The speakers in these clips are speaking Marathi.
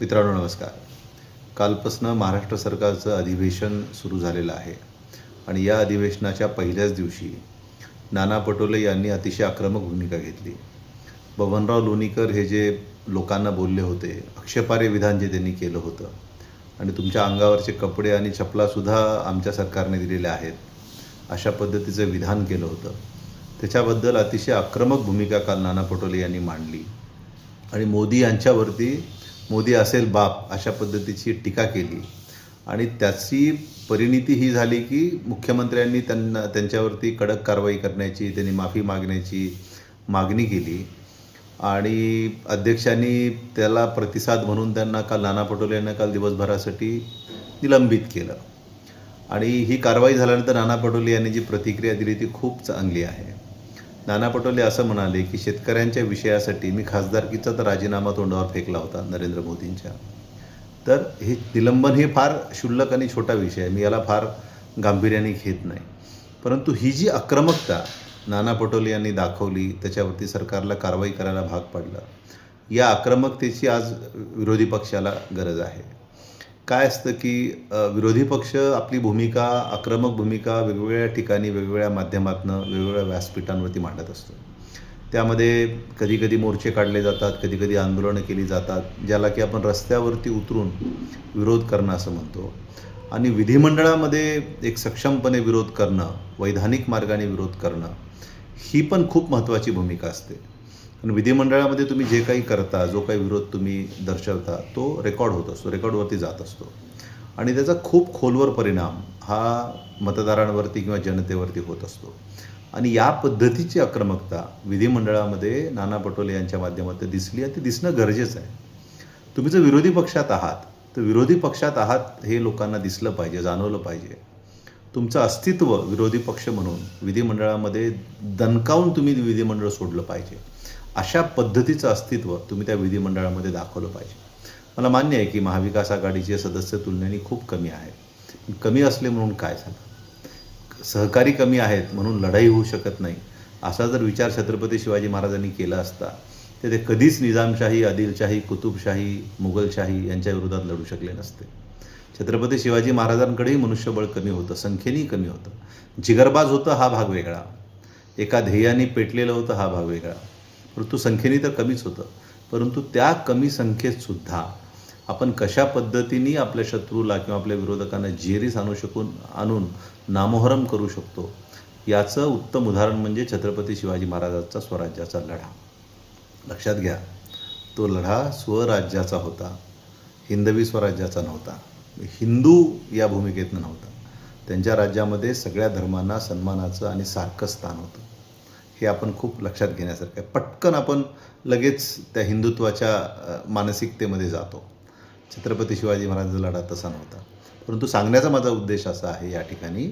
मित्रांनो नमस्कार. कालपासनं महाराष्ट्र सरकारचं अधिवेशन सुरू झालेलं आहे आणि या अधिवेशनाच्या पहिल्याच दिवशी नाना पटोले यांनी अतिशय आक्रमक भूमिका घेतली. बबनराव लोणीकर हे जे लोकांना बोलले होते अक्षपारे विधान जे त्यांनी केलं होतं आणि तुमच्या अंगावरचे कपडे आणि चपलासुद्धा आमच्या सरकारने दिलेले आहेत अशा पद्धतीचं विधान केलं होतं. त्याच्याबद्दल अतिशय आक्रमक भूमिका काल नाना पटोले यांनी मांडली आणि मोदी यांच्यावरती मोदी असेल बाप अशा पद्धतीची टीका केली. आणि त्याची परिणिती ही झाली की मुख्यमंत्र्यांनी त्यांना त्यांच्यावरती कडक कारवाई करण्याची त्यांनी माफी मागण्याची मागणी केली. आणि अध्यक्षांनी त्याला प्रतिसाद म्हणून त्यांना काल नाना पटोले यांना काल दिवसभरासाठी निलंबित केलं. आणि ही कारवाई झाल्यानंतर नाना पटोले यांनी जी प्रतिक्रिया दिली ती खूप चांगली आहे. नाना पटोले असं म्हणाले की शेतकऱ्यांच्या विषयासाठी मी खासदारकीचा तर राजीनामा तोंडावर फेकला होता नरेंद्र मोदींच्या. तर हे निलंबन हे फार क्षुल्लक आणि छोटा विषय आहे. मी याला फार गांभीर्याने घेत नाही. परंतु ही जी आक्रमकता नाना पटोले यांनी दाखवली त्याच्यावरती सरकारला कारवाई करायला भाग पाडलं या आक्रमकतेची आज विरोधी पक्षाला गरज आहे. काय असतं की विरोधी पक्ष आपली भूमिका आक्रमक भूमिका वेगवेगळ्या ठिकाणी वेगवेगळ्या माध्यमातनं वेगवेगळ्या व्यासपीठांवरती मांडत असतो. त्यामध्ये कधीकधी मोर्चे काढले जातात कधीकधी आंदोलनं केली जातात ज्याला की आपण रस्त्यावरती उतरून विरोध करणं असं म्हणतो. आणि विधिमंडळामध्ये एक सक्षमपणे विरोध करणं वैधानिक मार्गाने विरोध करणं ही पण खूप महत्त्वाची भूमिका असते. कारण विधिमंडळामध्ये तुम्ही जे काही करता जो काही विरोध तुम्ही दर्शवता तो रेकॉर्ड होत असतो रेकॉर्डवरती जात असतो. आणि त्याचा खूप खोलवर परिणाम हा मतदारांवरती किंवा जनतेवरती होत असतो. आणि या पद्धतीची आक्रमकता विधिमंडळामध्ये नाना पटोले यांच्या माध्यमातून दिसली आहे ती दिसणं गरजेचं आहे. तुम्ही जर विरोधी पक्षात आहात तर विरोधी पक्षात आहात हे लोकांना दिसलं पाहिजे जाणवलं पाहिजे. तुमचं अस्तित्व विरोधी पक्ष म्हणून विधिमंडळामध्ये दणकावून तुम्ही विधिमंडळ सोडलं पाहिजे. अशा पद्धतीचं अस्तित्व तुम्ही त्या विधिमंडळामध्ये दाखवलं पाहिजे. मला मान्य आहे की महाविकास आघाडीचे सदस्य तुलनेने खूप कमी आहेत. कमी असले म्हणून काय झालं सहकारी कमी आहेत म्हणून लढाई होऊ शकत नाही. असा जर विचार छत्रपती शिवाजी महाराजांनी केला असता तर ते कधीच निजामशाही आदिलशाही कुतुबशाही मुघलशाही यांच्या विरोधात लढू शकले नसते. छत्रपती शिवाजी महाराजांकडेही मनुष्यबळ कमी होतं संख्येनेही कमी होतं. जिगरबाज होतं हा भाग वेगळा. एका ध्येयाने पेटलेलं होतं हा भाग वेगळा. परंतु संख्येने तर कमीच होतं. परंतु त्या कमी संख्येतसुद्धा आपण कशा पद्धतीने आपल्या शत्रूला किंवा आपल्या विरोधकांना जेरीस आणू शकून आणून नामोहरम करू शकतो याचं उत्तम उदाहरण म्हणजे छत्रपती शिवाजी महाराजांचा स्वराज्याचा लढा. लक्षात घ्या तो लढा स्वराज्याचा होता हिंदवी स्वराज्याचा नव्हता हिंदू या भूमिकेतनं नव्हता. त्यांच्या राज्यामध्ये सगळ्या धर्मांना सन्मानाचं आणि सारखं स्थान होतं. हे आपण खूप लक्षात घेण्यासारखं आहे. पटकन आपण लगेच त्या हिंदुत्वाच्या मानसिकतेमध्ये जातो. छत्रपती शिवाजी महाराजांचा लढा तसा नव्हता. परंतु सांगण्याचा माझा उद्देश असा आहे या ठिकाणी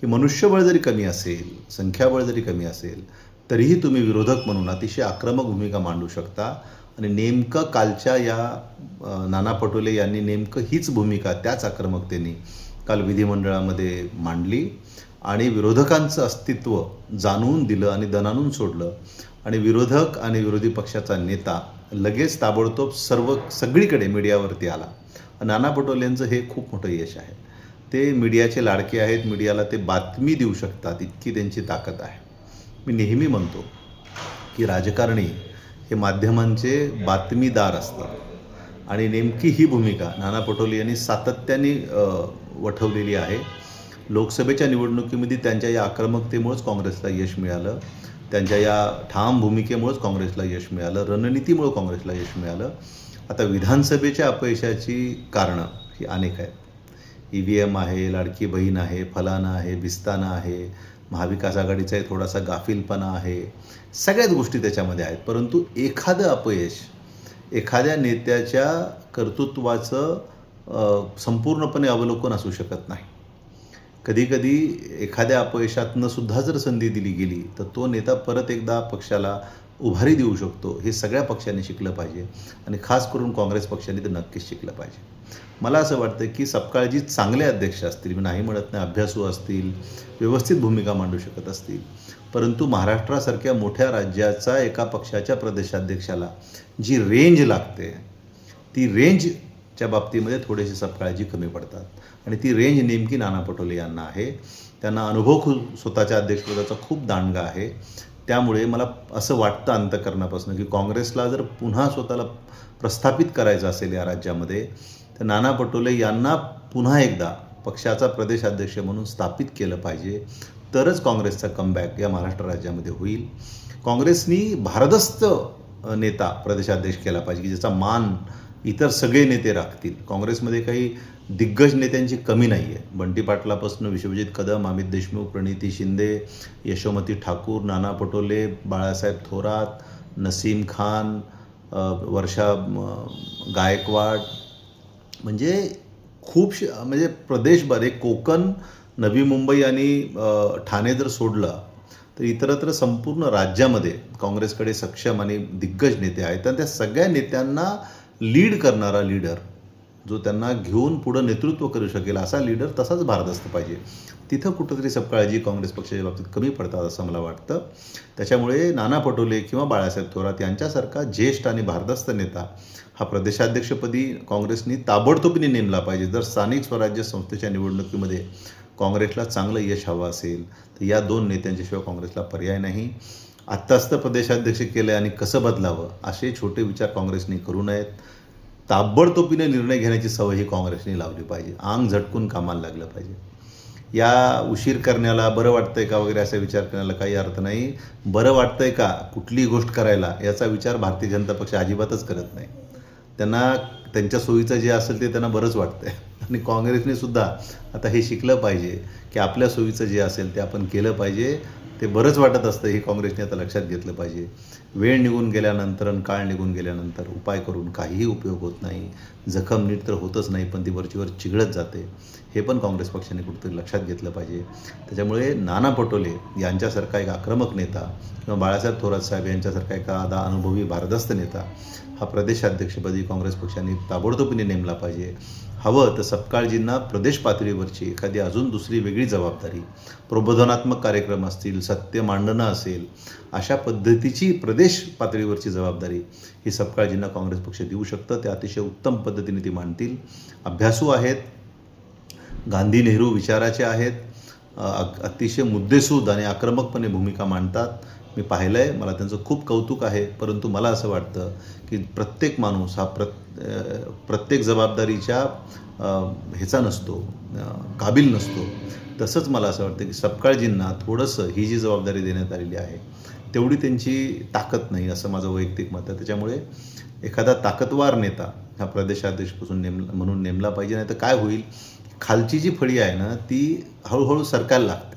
की मनुष्यबळ जरी कमी असेल संख्याबळ जरी कमी असेल तरीही तुम्ही विरोधक म्हणून अतिशय आक्रमक भूमिका मांडू शकता. आणि नेमकं कालच्या या नाना पटोले यांनी नेमकं हीच भूमिका त्याच आक्रमकतेने काल विधिमंडळामध्ये मांडली. आणि विरोधकांचं अस्तित्व जाणवून दिलं आणि दणानून सोडलं आणि विरोधक आणि विरोधी पक्षाचा नेता लगेच ताबडतोब सर्व सगळीकडे मीडियावरती आला. नाना पटोलेंचं हे खूप मोठं यश आहे. ते मीडियाचे लाडके आहेत मीडियाला ते बातमी देऊ शकतात इतकी त्यांची ताकद आहे. मी नेहमी म्हणतो की राजकारणी हे माध्यमांचे बातमीदार असतात. आणि नेमकी ही भूमिका नाना पटोले यांनी सातत्याने वठवलेली आहे. लोकसभेच्या निवडणुकीमध्ये त्यांच्या या आक्रमकतेमुळेच काँग्रेसला यश मिळालं. त्यांच्या या ठाम भूमिकेमुळेच काँग्रेसला यश मिळालं. रणनीतीमुळं काँग्रेसला यश मिळालं. आता विधानसभेच्या अपयशाची कारणं ही अनेक आहेत. ई व्ही एम आहे लाडकी बहीण आहे फलाना आहे बिस्ताना आहे महाविकास आघाडीचाही थोडासा गाफीलपणा आहे. सगळ्याच गोष्टी त्याच्यामध्ये आहेत. परंतु एखादं अपयश एखाद्या नेत्याच्या कर्तृत्वाचं संपूर्णपणे अवलोकन असू शकत नाही. कधीकधी एखाद्या अपयशातनं सुद्धा जर संधी दिली गेली तर तो नेता परत एकदा पक्षाला उभारी देऊ शकतो. हे सगळ्या पक्षांनी शिकलं पाहिजे आणि खास करून काँग्रेस पक्षाने तर नक्कीच शिकलं पाहिजे. मला असं वाटतं की सपकाळजी चांगले अध्यक्ष असतील मी नाही म्हणत नाही अभ्यासू असतील व्यवस्थित भूमिका मांडू शकत असतील परंतु महाराष्ट्रासारख्या मोठ्या राज्याचा एका पक्षाच्या प्रदेशाध्यक्षाला जी रेंज लागते ती रेंज च्या बाबतीमध्ये थोडीशी सपकाळजी कमी पडतात. आणि ती रेंज नेमकी नाना पटोले यांना आहे. त्यांना अनुभव खूप स्वतःच्या अध्यक्षपदाचा खूप दांडगा आहे. त्यामुळे मला असं वाटतं अंतकरणापासून की काँग्रेसला जर पुन्हा स्वतःला प्रस्थापित करायचं असेल या राज्यामध्ये तर नाना पटोले यांना पुन्हा एकदा पक्षाचा प्रदेशाध्यक्ष म्हणून स्थापित केलं पाहिजे. तरच काँग्रेसचा कमबॅक या महाराष्ट्र राज्यामध्ये होईल. काँग्रेसनी भारदस्त नेता प्रदेशाध्यक्ष केला पाहिजे की ज्याचा मान इतर सगळे नेते राखतील. काँग्रेसमध्ये काही दिग्गज नेत्यांची कमी नाही आहे बंटी पाटलापासून विश्वजित कदम अमित देशमुख प्रणिती शिंदे यशोमती ठाकूर नाना पटोले बाळासाहेब थोरात नसीम खान वर्षा गायकवाड. म्हणजे खूपशे म्हणजे प्रदेशभर एक कोकण नवी मुंबई आणि ठाणे जर सोडलं तर इतरत्र संपूर्ण राज्यामध्ये काँग्रेसकडे सक्षम आणि दिग्गज नेते आहेत. आणि त्या सगळ्या नेत्यांना लीड करणारा लीडर जो त्यांना घेऊन पुढं नेतृत्व करू शकेल असा लीडर तसाच भारदस्त पाहिजे. तिथं कुठंतरी सपकाळजी काँग्रेस पक्षाच्या बाबतीत कमी पडतात असं मला वाटतं. त्याच्यामुळे नाना पटोले किंवा बाळासाहेब थोरात यांच्यासारखा ज्येष्ठ आणि भारदस्त नेता हा प्रदेशाध्यक्षपदी काँग्रेसनी ताबडतोबीने नेमला पाहिजे. जर स्थानिक स्वराज्य संस्थेच्या निवडणुकीमध्ये काँग्रेसला चांगलं यश हवं असेल तर या दोन नेत्यांच्याशिवाय काँग्रेसला पर्याय नाही. आत्ताच तर प्रदेशाध्यक्ष केलं आणि कसं बदलावं असे छोटे विचार काँग्रेसने करू नयेत. ताबडतोबीने निर्णय घेण्याची सवय ही काँग्रेसने लावली पाहिजे. आंग झटकून कामाला लागलं पाहिजे. या उशीर करण्याला बरं वाटतंय का वगैरे असा विचार करण्याला काही अर्थ नाही. बरं वाटतंय का कुठलीही गोष्ट करायला याचा विचार भारतीय जनता पक्ष अजिबातच करत नाही. त्यांना त्यांच्या सोयीचं जे असेल ते त्यांना बरंच वाटतंय. आणि काँग्रेसने सुद्धा आता हे शिकलं पाहिजे की आपल्या सोयीचं जे असेल ते आपण केलं पाहिजे. ते बरंच वाटत असतं हे काँग्रेसने आता लक्षात घेतलं पाहिजे. वेळ निघून गेल्यानंतर आणि काळ निघून गेल्यानंतर उपाय करून काहीही उपयोग होत नाही. जखम नीट तर होतच नाही पण ती वरचीवर चिघळत जाते. हे पण काँग्रेस पक्षाने कुठेतरी लक्षात घेतलं पाहिजे. त्याच्यामुळे नाना पटोले यांच्यासारखा एक आक्रमक नेता किंवा बाळासाहेब थोरात साहेब यांच्यासारखा आदा अनुभवी भारदस्त नेता हा प्रदेशाध्यक्षपदी काँग्रेस पक्षाने ताबडतोबीने नेमला पाहिजे. हवं तर सपकाळजींना प्रदेश पातळीवरची एखादी अजून दुसरी वेगळी जबाबदारी प्रबोधनात्मक कार्यक्रम असतील सत्य मांडणं असेल अशा पद्धतीची प्रदेश पातळीवरची जबाबदारी ही सपकाळजींना काँग्रेस पक्ष देऊ शकतं. ते अतिशय उत्तम पद्धतीने ती मांडतील. अभ्यासू आहेत गांधी नेहरू विचाराचे आहेत. अतिशय मुद्देसूद आणि आक्रमकपणे भूमिका मांडतात. मी पाहिलं आहे मला त्यांचं खूप कौतुक आहे परंतु मला असं वाटतं की प्रत्येक माणूस हा प्रत प्रत्येक जबाबदारीच्या ह्याचा नसतो काबिल नसतो. तसंच मला असं वाटतं की सपकाळजींना थोडंसं ही जी जबाबदारी देण्यात आलेली आहे तेवढी त्यांची ताकद नाही असं माझं वैयक्तिक मत आहे. त्याच्यामुळे एखादा ताकदवार नेता हा प्रदेशाध्यक्षपासून नेम म्हणून नेमला पाहिजे नाही तर काय होईल? खालची जी फळी आहे ना ती हळूहळू सरकायला लागते.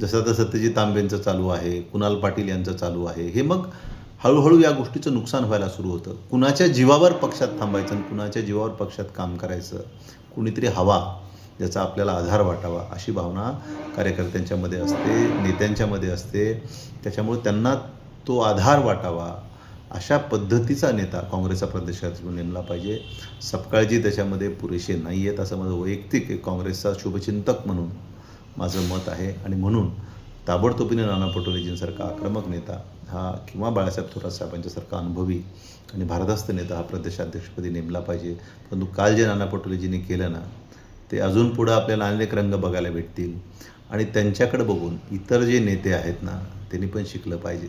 जसं आता सत्यजित तांबेंचं चालू आहे कुणाल पाटील यांचं चालू आहे हे मग हळूहळू या गोष्टीचं नुकसान व्हायला सुरू होतं. कुणाच्या जीवावर पक्षात थांबायचं आणि कुणाच्या जीवावर पक्षात काम करायचं कुणीतरी हवा ज्याचा आपल्याला आधार वाटावा अशी भावना कार्यकर्त्यांच्यामध्ये असते नेत्यांच्यामध्ये असते. त्याच्यामुळे त्यांना तो आधार वाटावा अशा पद्धतीचा नेता काँग्रेसचा प्रदेशात नेमला पाहिजे. सपकाळजी त्याच्यामध्ये पुरेसे नाही आहेत असं माझं वैयक्तिक एक काँग्रेसचा शुभचिंतक म्हणून माझं मत आहे. आणि म्हणून ताबडतोबीने नाना पटोलेजींसारखा आक्रमक नेता हा किंवा बाळासाहेब थोरात साहेबांच्यासारखा अनुभवी आणि भारदस्त नेता हा प्रदेशाध्यक्षपदी नेमला पाहिजे. परंतु काल जे नाना पटोलेजींनी केलं ना ते अजून पुढं आपल्याला अनेक रंग बघायला भेटतील. आणि त्यांच्याकडे बघून इतर जे नेते आहेत ना त्यांनी पण शिकलं पाहिजे.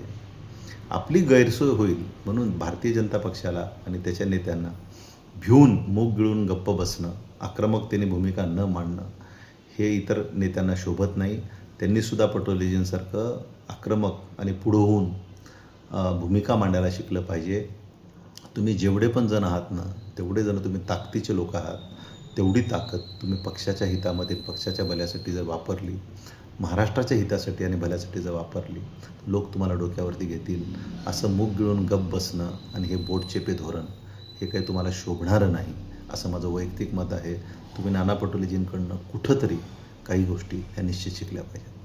आपली गैरसोय होईल म्हणून भारतीय जनता पक्षाला आणि त्याच्या नेत्यांना भिवून मूग गिळून गप्प बसणं आक्रमकतेने भूमिका न मांडणं हे इतर नेत्यांना शोभत नाही. त्यांनीसुद्धा पटोलेजींसारखं आक्रमक आणि पुढं होऊन भूमिका मांडायला शिकलं पाहिजे. तुम्ही जेवढे पण जण आहात ना तेवढे जण तुम्ही ताकदीचे लोक आहात तेवढी ताकद तुम्ही पक्षाच्या हितामध्ये पक्षाच्या भल्यासाठी जर वापरली महाराष्ट्राच्या हितासाठी आणि भल्यासाठी जर वापरली लोक तुम्हाला डोक्यावरती घेतील. असं मूग गिळून गप बसणं आणि हे बोटचेपे धोरण हे काही तुम्हाला शोभणारं नाही असं माझं वैयक्तिक मत आहे. तुम्ही नाना पटोलेजींकडनं कुठंतरी काही गोष्टी ह्या निश्चित शिकल्या पाहिजेत.